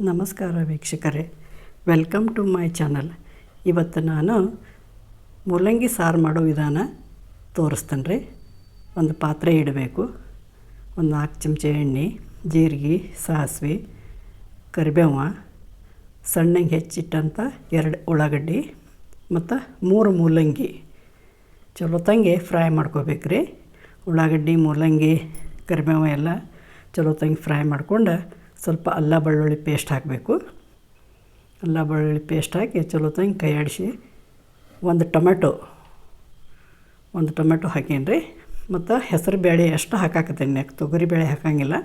ನಮಸ್ಕಾರ ವೀಕ್ಷಕರೇ. Welcome to my channel ಇವತ್ತು ನಾನು ಮೂಲಂಗಿ ಸಾರು ಮಾಡೋ ವಿಧಾನ ತೋರಿಸ್ತೇನೆ ರೀ. ಒಂದು ಪಾತ್ರೆ ಇಡಬೇಕು. ಒಂದು ನಾಲ್ಕು ಚಮಚ ಎಣ್ಣೆ, ಜೀರಿಗೆ, ಸಾಸಿವೆ, ಕರಿಬೇವ, ಸಣ್ಣಗೆ ಹೆಚ್ಚಿಟ್ಟಂಥ ಎರಡು ಉಳ್ಳಾಗಡ್ಡಿ ಮತ್ತು ಮೂರು ಮೂಲಂಗಿ. ಚಲೋ ತಂಗೆ ಫ್ರೈ ಮಾಡ್ಕೋಬೇಕು ರೀ. ಉಳ್ಳಾಗಡ್ಡಿ, ಮೂಲಂಗಿ, ಕರಿಬೇವ ಎಲ್ಲ ಚಲೋ ತಂಗೆ ಫ್ರೈ ಮಾಡ್ಕೊಂಡು ಸ್ವಲ್ಪ ಅಲ್ಲ ಬೆಳ್ಳುಳ್ಳಿ ಪೇಸ್ಟ್ ಹಾಕಬೇಕು. ಅಲ್ಲ ಬೆಳ್ಳುಳ್ಳಿ ಪೇಸ್ಟ್ ಹಾಕಿ ಚಲೋ ತಂಗೆ ಕೈ ಆಡಿಸಿ ಒಂದು ಟೊಮೆಟೊ ಒಂದು ಟೊಮೆಟೊ ಹಾಕೇನಿ ರೀ ಮತ್ತು ಹೆಸರು ಬೇಳೆ ಎಷ್ಟು ಹಾಕಾಕತ್ತೀನಿ ತೊಗರಿ ಬೇಳೆ ಹಾಕಂಗಿಲ್ಲ.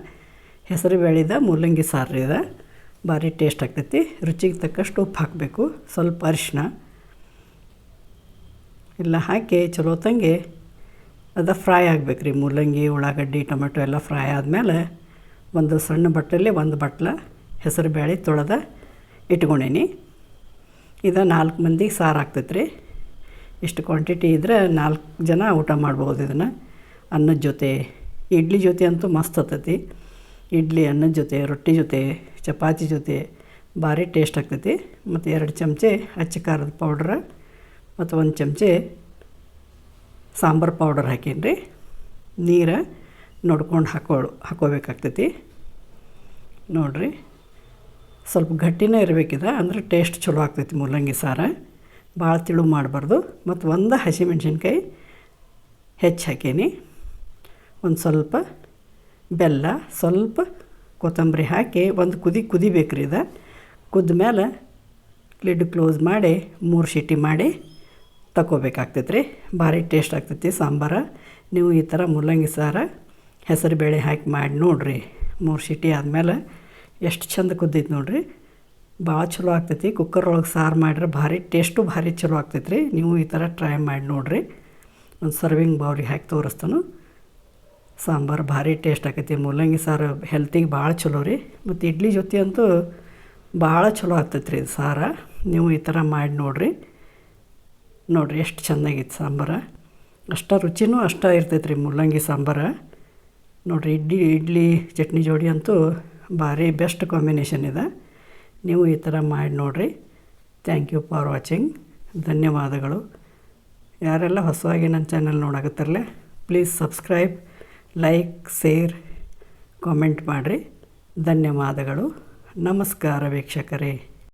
ಹೆಸರು ಬೇಳೆದ ಮೂಲಂಗಿ ಸಾರು ಇದೆ ಭಾರಿ ಟೇಸ್ಟ್ ಆಗ್ತೈತಿ. ರುಚಿಗೆ ತಕ್ಕಷ್ಟು ಉಪ್ಪು ಹಾಕಬೇಕು. ಸ್ವಲ್ಪ ಅರಿಶಿನ ಎಲ್ಲ ಹಾಕಿ ಚಲೋ ತಂಗೆ ಅದು ಫ್ರೈ ಆಗ್ಬೇಕು ರೀ ಮೂಲಂಗಿ, ಉಳ್ಳಾಗಡ್ಡಿ, ಟೊಮೆಟೊ ಎಲ್ಲ ಫ್ರೈ ಆದಮೇಲೆ ಒಂದು ಸಣ್ಣ ಬಟ್ಟಲಲ್ಲಿ ಒಂದು ಬಟ್ಲ ಹೆಸರು ಬೇಳೆ ತೊಳೆದ ಇಟ್ಕೊಂಡೀನಿ. ಇದು ನಾಲ್ಕು ಮಂದಿಗೆ ಸಾರು ಆಗ್ತೈತೆ ರೀ. ಇಷ್ಟು ಕ್ವಾಂಟಿಟಿ ಇದ್ದರೆ ನಾಲ್ಕು ಜನ ಊಟ ಮಾಡ್ಬೋದು ಇದನ್ನು. ಅನ್ನದ ಜೊತೆ, ಇಡ್ಲಿ ಜೊತೆ ಅಂತೂ ಮಸ್ತ್ ಆಗ್ತೈತಿ ಇಡ್ಲಿ ಅನ್ನದ ಜೊತೆ, ರೊಟ್ಟಿ ಜೊತೆ, ಚಪಾತಿ ಜೊತೆ ಭಾರಿ ಟೇಸ್ಟ್ ಆಗ್ತೈತಿ. ಮತ್ತು ಎರಡು ಚಮಚೆ ಅಚ್ಚ ಖಾರದ ಪೌಡ್ರ ಮತ್ತು ಒಂದು ಚಮಚೆ ಸಾಂಬಾರು ಪೌಡರ್ ಹಾಕೀನಿ ರೀ ನೀರು ನೋಡ್ಕೊಂಡು ಹಾಕೋ ಹಾಕೋಬೇಕಾಗ್ತೈತಿ. ನೋಡಿರಿ. ಸ್ವಲ್ಪ ಗಟ್ಟಿನೇ ಇರಬೇಕಿದೆ, ಅಂದ್ರೆ ಟೇಸ್ಟ್ ಚಲೋ ಆಗ್ತೈತಿ ಮೂಲಂಗಿ ಸಾರು. ಭಾಳ ತಿಳು ಮಾಡಬಾರ್ದು. ಮತ್ತು ಒಂದು ಹಸಿಮೆಣ್ಸಿನ್ಕಾಯಿ ಹೆಚ್ಚು ಹಾಕೀನಿ. ಒಂದು ಸ್ವಲ್ಪ ಬೆಲ್ಲ, ಸ್ವಲ್ಪ ಕೊತ್ತಂಬರಿ ಹಾಕಿ ಒಂದು ಕುದಿ, ಕುದಿಬೇಕ್ರಿ ಇದು. ಕುದ್ದ ಮೇಲೆ ಲಿಡ್ ಕ್ಲೋಸ್ ಮಾಡಿ, ಮೂರು ಸಿಟಿ ಮಾಡಿ ತಗೋಬೇಕಾಗ್ತೈತೆ ರೀ ಭಾರಿ ಟೇಸ್ಟ್ ಆಗ್ತೈತಿ ಸಾಂಬಾರು. ನೀವು ಈ ಥರ ಮೂಲಂಗಿ ಸಾರು ಹೆಸರು ಬೇಳೆ ಹಾಕಿ ಮಾಡಿ ನೋಡಿರಿ. ಮೂರು ಸಿಟಿ ಆದಮೇಲೆ ಎಷ್ಟು ಚಂದ ಕುದ್ದೈತೆ ನೋಡಿರಿ. ಭಾಳ ಚಲೋ ಆಗ್ತೈತಿ. ಕುಕ್ಕರ್ ಒಳಗೆ ಸಾರು ಮಾಡಿದ್ರೆ ಭಾರಿ ಟೇಸ್ಟು ಭಾರಿ ಚಲೋ ಆಗ್ತೈತೆ ರೀ ನೀವು ಈ ಥರ ಟ್ರೈ ಮಾಡಿ ನೋಡಿರಿ. ಒಂದು ಸರ್ವಿಂಗ್ ಬೌರಿಗೆ ಹಾಕಿ ತೋರಿಸ್ತಾನು. ಸಾಂಬಾರು ಭಾರಿ ಟೇಸ್ಟ್ ಆಕೈತಿ. ಮೂಲಂಗಿ ಸಾರು ಹೆಲ್ತಿಗೆ ಭಾಳ ಚಲೋ ರೀ. ಮತ್ತು ಇಡ್ಲಿ ಜೊತೆ ಅಂತೂ ಭಾಳ ಚಲೋ ಆಗ್ತೈತೆ ರೀ ಸಾರು. ನೀವು ಈ ಥರ ಮಾಡಿ ನೋಡಿರಿ. ನೋಡಿರಿ ಎಷ್ಟು ಚೆಂದಾಗಿತ್ತು ಸಾಂಬಾರು. ಅಷ್ಟ ರುಚಿನೂ ಅಷ್ಟ ಇರ್ತೈತೆ ರೀ ಮೂಲಂಗಿ ಸಾಂಬಾರು. ನೋಡಿರಿ, ಇಡ್ಲಿ ಇಡ್ಲಿ, ಚಟ್ನಿ ಜೋಡಿ ಅಂತೂ ಭಾರಿ ಬೆಸ್ಟ್ ಕಾಂಬಿನೇಷನ್ ಇದೆ. ನೀವು ಈ ಥರ ಮಾಡಿ ನೋಡಿರಿ. ಥ್ಯಾಂಕ್ ಯು ಫಾರ್ ವಾಚಿಂಗ್ ಧನ್ಯವಾದಗಳು. ಯಾರೆಲ್ಲ ಹೊಸದಾಗಿ ನನ್ನ channel ನೋಡಕತ್ತಾರಲ್ಲ please subscribe like share comment ಮಾಡಿರಿ. ಧನ್ಯವಾದಗಳು. ನಮಸ್ಕಾರ ವೀಕ್ಷಕರೇ.